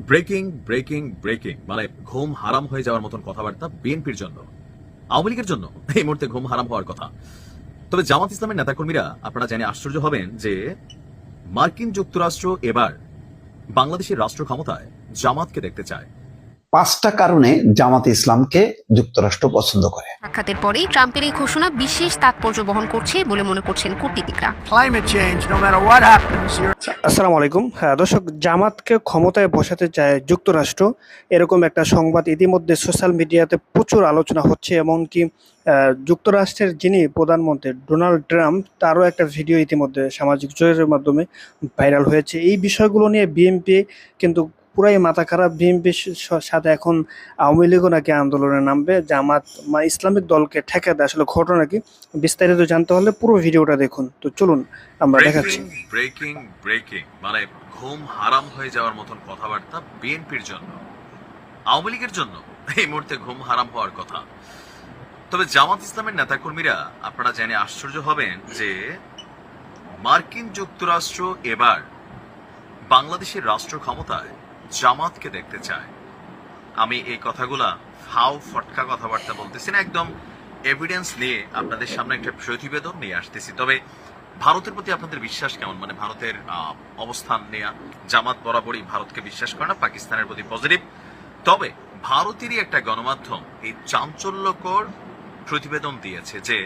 Breaking breaking breaking. মানে ঘুম হারাম হয়ে যাওয়ার মতন কথাবার্তা বিএনপির জন্য। আওয়ামী লীগের জন্য। এই মুহূর্তে ঘুম হারাম হওয়ার কথা। তবে জামাত ইসলামের নেতাকর্মীরা আপনারা জানে আশ্চর্য হবেন যে মার্কিন যুক্তরাষ্ট্র এবার বাংলাদেশের রাষ্ট্র ক্ষমতায় জামাতকে দেখতে চায়। পাঁচটা কারণে জামাতে ইসলামকে যুক্তরাষ্ট্র পছন্দ করে। সাক্ষাতের পরেই ট্রাম্পের এই ঘোষণা বিশেষ তাৎপর্য বহন করছে বলে মনে করছেন কূটনীতিকরা। Climate change, no matter what happens, you're আসসালামু আলাইকুম। হ্যাঁ দর্শক জামাতকে ক্ষমতায় বসাতে চায় যুক্তরাষ্ট্র। এরকম একটা সংবাদ ইতিমধ্যে সোশ্যাল মিডিয়াতে প্রচুর আলোচনা হচ্ছে এমনকি যুক্তরাষ্ট্রের যিনি প্রধানমন্ত্রী ডোনাল্ড ট্রাম্প তারও একটা ভিডিও ইতিমধ্যে সামাজিক যোগাযোগের মাধ্যমে ভাইরাল হয়েছে। এই বিষয়গুলো নিয়ে বিএনপি কিন্তু পুরাই মাথা খারাপ বিএনপির সাথে এখন আওয়ামী লীগও নাকি আন্দোলনে নামবে। জামাত মা ইসলামিক দলকে ঠেকাতে আসলে ঘটনা কি? বিস্তারিত জানতে হলে পুরো ভিডিওটা দেখুন। তো চলুন আমরা দেখাচ্ছি। ব্রেকিং ব্রেকিং মানে ঘুম হারাম হয়ে যাওয়ার মতন কথাবার্তা বিএনপির জন্য আওয়ামী লীগের জন্য। এই মুহূর্তে ঘুম হারাম হওয়ার কথা। তবে জামাত ইসলামের নেতাকর্মীরা আপনারা জেনে আশ্চর্য হবেন যে মার্কিন যুক্তরাষ্ট্র এবার বাংলাদেশের রাষ্ট্র ক্ষমতায় জামাতকে দেখতে চায়। আমি এই কথাগুলা হাও ফটকা কথাবার্তা বলতেছি না, একদম এভিডেন্স নিয়ে আপনাদের সামনে একটা প্রতিবেদন নিয়ে আসতেছি। তবে ভারতের প্রতি আপনাদের বিশ্বাস কেমন? মানে ভারতের অবস্থান নেয়া, জামাত বরাবরই ভারতকে বিশ্বাস করে না, পাকিস্তানের প্রতি পজিটিভ তবে ভারতেরই একটা গণমাধ্যম এই চাঞ্চল্যকর প্রতিবেদন দিয়েছে যে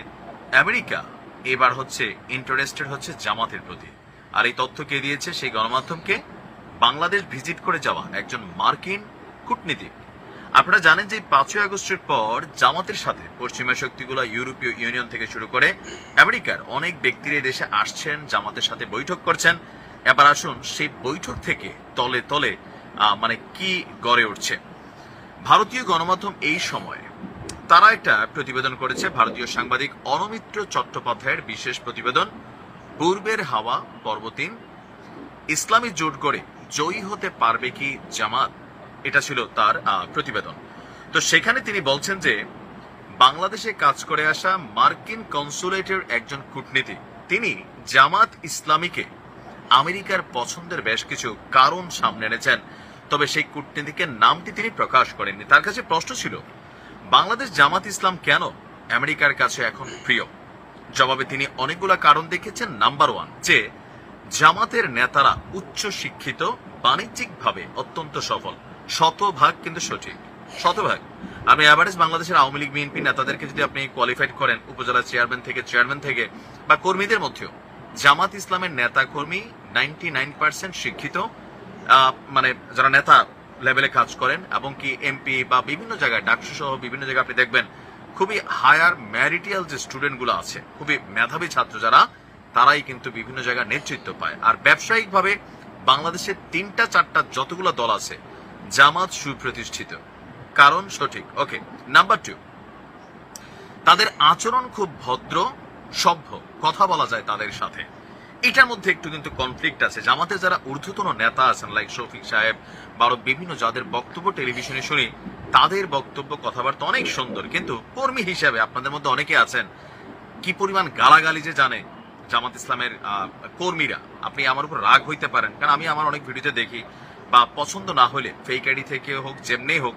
আমেরিকা এবার হচ্ছে ইন্টারেস্টেড হচ্ছে জামাতের প্রতি। আর এই তথ্য কে দিয়েছে? সেই গণমাধ্যমকে বাংলাদেশ ভিজিট করে যাওয়া একজন মার্কিন কূটনীতিক। আপনারা জানেন যে পাঁচই আগস্টের পর জামাতের সাথে পশ্চিমা শক্তিগুলো ইউরোপীয় ইউনিয়ন থেকে শুরু করে আমেরিকার অনেক ব্যক্তির এই দেশে আসছেন, জামাতের সাথে বৈঠক করছেন। এবার আসুন সেই বৈঠক থেকে তলে তলে মানে কি গড়ে উঠছে। ভারতীয় গণমাধ্যম এই সময় তারা একটা প্রতিবেদন করেছে, ভারতীয় সাংবাদিক অনমিত্র চট্টোপাধ্যায়ের বিশেষ প্রতিবেদন, পূর্বের হাওয়া পর্বতিন। ইসলামী জোট করে জয়ী হতে পারবে কি জামাত? এটা ছিল তার প্রতিবেদন। তো সেখানে তিনি বলছেন যে, বাংলাদেশে কাজ করে আসা মার্কিন কনসুলেটের একজন কূটনীতিক তিনি জামাত ইসলামীকে আমেরিকার পছন্দের বেশ কিছু কারণ সামনে এনেছেন। তবে সেই কূটনীতিকের নামটি তিনি প্রকাশ করেননি। তার কাছে প্রশ্ন ছিল, বাংলাদেশ জামাত ইসলাম কেন আমেরিকার কাছে এখন প্রিয়? জবাবে তিনি অনেকগুলো কারণ দেখেছেন নাম্বার ওয়ান, যে জামাতের নেতারা উচ্চ শিক্ষিত বাণিজ্যিকভাবে অত্যন্ত সফল। শতভাগ কিন্তু সঠিক। শতভাগ। আমি অ্যাভারেজ বাংলাদেশের আওয়ামী লীগ, বিএনপি নেতাদেরকে যদি আপনি কোয়ালিফাইড করেন, উপজেলা চেয়ারম্যান থেকে চেয়ারম্যান থেকে, বা কর্মীদের মধ্যেও, জামাত ইসলামের নেতা কর্মী নাইনটি নাইন পার্সেন্ট শিক্ষিত মানে যারা নেতা লেভেলে কাজ করেন, এবং কি এমপি বা বিভিন্ন জায়গায়, ডাকসু সহ বিভিন্ন জায়গায় আপনি দেখবেন, খুবই হায়ার ম্যারিটিয়াল যে স্টুডেন্টগুলো আছে, খুবই মেধাবী ছাত্র যারা তারাই কিন্তু বিভিন্ন জায়গায় নেতৃত্ব পায়। আর ব্যবসায়িকভাবে বাংলাদেশের তিনটা চারটা যতগুলো দল আছে, জামাত সুপ্রতিষ্ঠিত। কারণ সঠিক। ওকে, নাম্বার টু তাদের আচরণ খুব ভদ্র, সভ্য, কথা বলা যায় তাদের সাথে। এটার মধ্যে একটু কিন্তু কনফ্লিক্ট আছে। জামাতে যারা ঊর্ধ্বতন নেতা আছেন লাইক শফিক সাহেব বা বিভিন্ন যাদের বক্তব্য টেলিভিশনে শুনি, তাদের বক্তব্য, কথাবার্তা অনেক সুন্দর। কিন্তু কর্মী হিসাবে আপনাদের মধ্যে অনেকে আছেন, কি পরিমাণ গালাগালি যে জানে জামাত ইসলামের কর্মীরা, আপনি আমার উপর রাগ হইতে পারেন, কারণ আমি আমার অনেক ভিডিওতে দেখি, বা পছন্দ না হলে ফেক আইডি থেকে হোক, যেমনি হোক,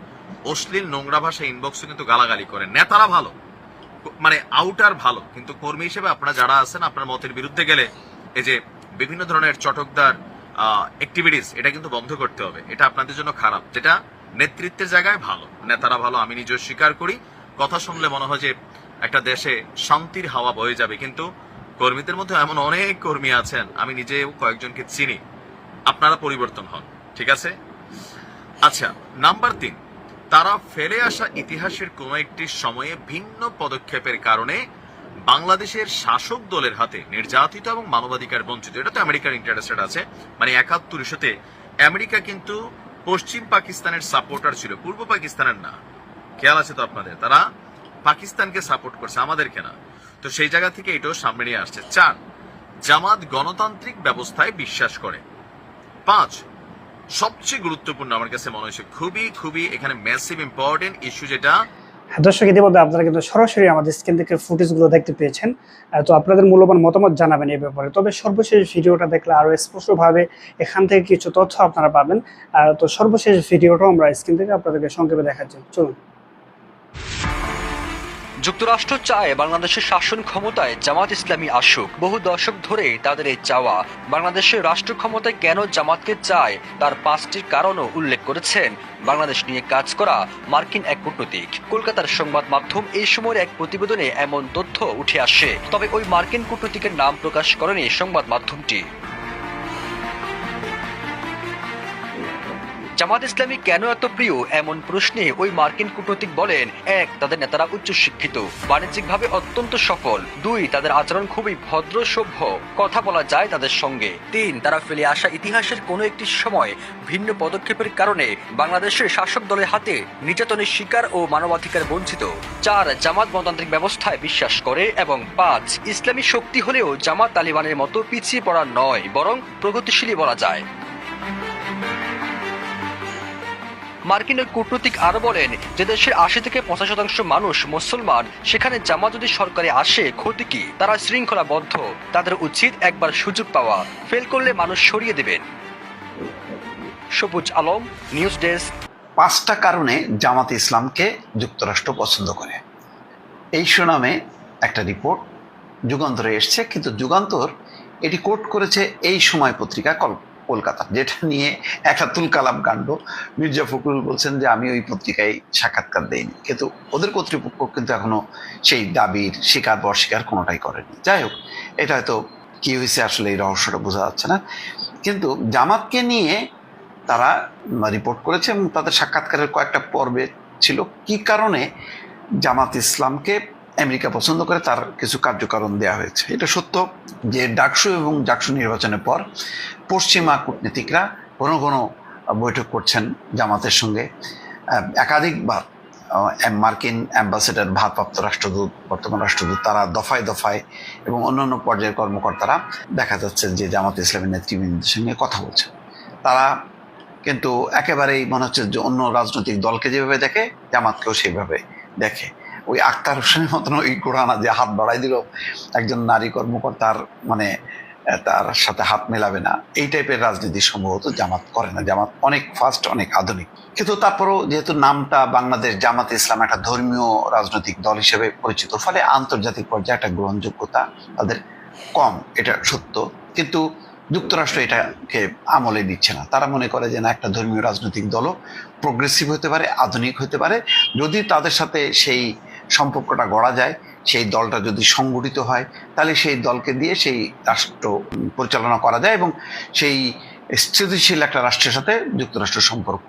অশ্লীল নোংরা ভাষা ইনবক্সে কিন্তু গালাগালি করেন। নেতারা ভালো মানে আউটার ভালো, কিন্তু কর্মী হিসেবে আপনারা যারা আছেন, আপনার মতের বিরুদ্ধে গেলে, এই যে বিভিন্ন ধরনের চটকদার অ্যাক্টিভিটিস এটা কিন্তু বন্ধ করতে হবে। এটা আপনাদের জন্য খারাপ, যেটা নেতৃত্বের জায়গায় ভালো। নেতারা ভালো, আমি নিজেও স্বীকার করি। কথা শুনলে মনে হয় যে একটা দেশে শান্তির হাওয়া বয়ে যাবে, কিন্তু কর্মীদের মধ্যে এমন অনেক কর্মী আছেন, আমি নিজেও কয়েকজনকে চিনি। আপনারা পরিবর্তন হন, ঠিক আছে? আচ্ছা নাম্বার তিন, তারা ফেলে আসা ইতিহাসের কোনো একটি সময়ে ভিন্ন পদক্ষেপের কারণে বাংলাদেশের শাসক দলের হাতে নির্যাতিত এবং মানবাধিকার বঞ্চিত, এটা তো আমেরিকার ইন্টারেস্টেড আছে মানে একাত্তর ইস্যুতে আমেরিকা কিন্তু পশ্চিম পাকিস্তানের সাপোর্টার ছিল, পূর্ব পাকিস্তানের না। খেয়াল আছে তো আপনাদের? তারা পাকিস্তানকে সাপোর্ট করছে, আমাদেরকে না। তো সেই জায়গা থেকে এটাও সামনে নিয়ে আসছে। চার, জামাত গণতান্ত্রিক ব্যবস্থায় বিশ্বাস করে। পাঁচ, সবচেয়ে গুরুত্বপূর্ণ আমার কাছে মনে হয়েছে, খুবই খুবই এখানে ম্যাসিভ ইম্পর্টেন্ট ইস্যু যেটা হ্যাঁ দর্শক, ইতিমধ্যে আপনারা কিন্তু সরাসরি আমাদের স্ক্রিন থেকে ফুটেজগুলো দেখতে পেয়েছেন। তো আপনাদের মূল্যবান মতামত জানাবেন এই ব্যাপারে। তবে সর্বশেষ ভিডিওটা দেখলে আরও স্পষ্টভাবে এখান থেকে কিছু তথ্য আপনারা পাবেন। তো সর্বশেষ ভিডিওটাও আমরা স্ক্রিন থেকে আপনাদেরকে সংক্ষেপে দেখাচ্ছি। চলুন। যুক্তরাষ্ট্র চায় বাংলাদেশের শাসন ক্ষমতায় জামাত ইসলামী আসুক। বহু দশক ধরে তাদের এই চাওয়া বাংলাদেশের রাষ্ট্র ক্ষমতায় কেন জামাতকে চায় তার পাঁচটির কারণও উল্লেখ করেছেন। বাংলাদেশ নিয়ে কাজ করা মার্কিন এক কূটনৈতিক। কলকাতার সংবাদ মাধ্যম এই সময়ের এক প্রতিবেদনে এমন তথ্য উঠে আসে। তবে ওই মার্কিন কূটনৈতিকের নাম প্রকাশ করেনি সংবাদ মাধ্যমটি। জামাত ইসলামী কেন এত প্রিয়? এমন প্রশ্নে ওই মার্কিন কূটনৈতিক বলেন, এক, তাদের নেতারা উচ্চ শিক্ষিত বাণিজ্যিকভাবে অত্যন্ত সফল, দুই, তাদের আচরণ খুবই ভদ্র, সভ্য, কথা বলা যায় তাদের সঙ্গে, তিন, তারা ফেলে আসা ইতিহাসের কোনো একটি সময় ভিন্ন পদক্ষেপের কারণে বাংলাদেশের শাসক দলের হাতে নির্যাতনের শিকার ও মানবাধিকার বঞ্চিত, চার, জামাত গণতান্ত্রিক ব্যবস্থায় বিশ্বাস করে, এবং পাঁচ, ইসলামী শক্তি হলেও জামাত তালিবানের মতো পিছিয়ে পড়া নয়, বরং প্রগতিশীলী বলা যায়। মার্কিন ওই কূটনৈতিক আরও বলেন যে দেশের আশি থেকে পঞ্চাশ শতাংশ মানুষ মুসলমান, সেখানে জামা যদি সরকারে আসে, ক্ষতি কি? তারা শৃঙ্খলাবদ্ধ তাদের উচিত একবার সুযোগ পাওয়া। ফেল করলে মানুষ সরিয়ে দেবেন সবুজ আলম, নিউজ ডেস্ক। পাঁচটা কারণে জামাতে ইসলামকে যুক্তরাষ্ট্র পছন্দ করে। এই সুনামে একটা রিপোর্ট যুগান্তরে এসছে, কিন্তু যুগান্তর এটি কোট করেছে এই সময় পত্রিকা কল কলকাতা, যেটা নিয়ে একটা তুলকালাম কাণ্ড। মির্জা ফখরুল বলছেন যে, আমি ওই পত্রিকায় সাক্ষাৎকার দেইনি। কিন্তু ওদের কর্তৃপক্ষ কিন্তু এখনও সেই দাবির স্বীকার বা অস্বীকার কোনোটাই করেনি। যাই হোক, এটা হয়তো কি হয়েছে আসলে এই রহস্যটা বোঝা যাচ্ছে না। কিন্তু জামাতকে নিয়ে তারা রিপোর্ট করেছে এবং তাদের সাক্ষাৎকারের কয়েকটা পর্বে ছিল। কি কারণে জামাত ইসলামকে আমেরিকা পছন্দ করে, তার কিছু কার্যকারণ দেওয়া হয়েছে। এটা সত্য যে ডাকসু এবং ডাকসু নির্বাচনের পর পশ্চিমা কূটনীতিকরা ঘন ঘন বৈঠক করছেন জামাতের সঙ্গে। একাধিকবার মার্কিন অ্যাম্বাসেডার, ভারপ্রাপ্ত রাষ্ট্রদূত, বর্তমান রাষ্ট্রদূত, তারা দফায় দফায় এবং অন্যান্য পর্যায়ের কর্মকর্তারা দেখা যাচ্ছে যে জামাত ইসলামের নেতৃবৃন্দের সঙ্গে কথা বলছে। তারা কিন্তু একেবারেই মনে হচ্ছে যে অন্য রাজনৈতিক দলকে যেভাবে দেখে, জামাতকেও সেইভাবে দেখে। ওই আক্তার হোসেনের মতন ওই কোরআনা যে হাত বাড়াই দিল, একজন নারী কর্মকর্তার মানে তার সাথে হাত মেলাবে না। এই টাইপের রাজনীতি সম্ভবত জামাত করে না। জামাত অনেক ফাস্ট অনেক আধুনিক। কিন্তু তারপরও যেহেতু নামটা বাংলাদেশ জামাত ইসলাম একটা ধর্মীয় রাজনৈতিক দল হিসেবে পরিচিত, ফলে আন্তর্জাতিক পর্যায়ে একটা গ্রহণযোগ্যতা তাদের কম, এটা সত্য। কিন্তু যুক্তরাষ্ট্র এটাকে আমলে দিচ্ছে না। তারা মনে করে যে না, একটা ধর্মীয় রাজনৈতিক দলও প্রোগ্রেসিভ হতে পারে, আধুনিক হতে পারে। যদি তাদের সাথে সেই সম্পর্কটা গড়া যায়, সেই দলটা যদি সংগঠিত হয়, তাহলে সেই দলকে দিয়ে সেই রাষ্ট্র পরিচালনা করা যায় এবং সেই স্থিতিশীল একটা রাষ্ট্রের সাথে যুক্তরাষ্ট্র সম্পর্ক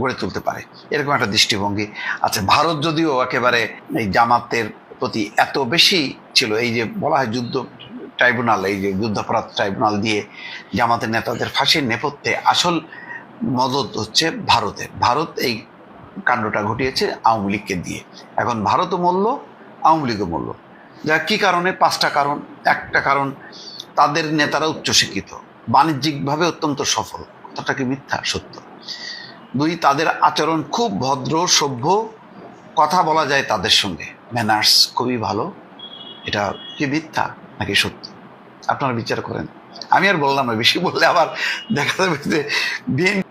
গড়ে তুলতে পারে। এরকম একটা দৃষ্টিভঙ্গি আচ্ছা ভারত যদিও একেবারে এই জামাতের প্রতি এত বেশি ছিল, এই যে বলা হয় যুদ্ধ ট্রাইব্যুনাল, এই যে যুদ্ধাপরাধ ট্রাইব্যুনাল দিয়ে জামাতের নেতাদের ফাঁসির নেপথ্যে আসল মদত হচ্ছে ভারতের। ভারত এই কাণ্ডটা ঘটিয়েছে আওয়ামী লীগকে দিয়ে। এখন ভারতও মূল্য আওয়ামী লীগও মূল্য যা কী কারণে? পাঁচটা কারণ। একটা কারণ, তাদের নেতারা উচ্চশিক্ষিত, বাণিজ্যিকভাবে অত্যন্ত সফল। কথাটা কি মিথ্যা? সত্য। দুই, তাদের আচরণ খুব ভদ্র, সভ্য। কথা বলা যায় তাদের সঙ্গে। ম্যানার্স খুবই ভালো। এটা কি মিথ্যা নাকি সত্য? আপনারা বিচার করেন। আমি আর বললাম না, বেশি বললে আবার দেখা যাবে যে বিএনপি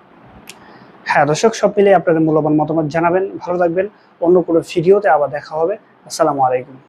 হ্যাঁ দর্শক, সব মিলে আপনাদের মূল্যবান মতামত জানাবেন, ভালো থাকবেন। অন্য কোনো ভিডিওতে আবার দেখা হবে। আসসালামু আলাইকুম।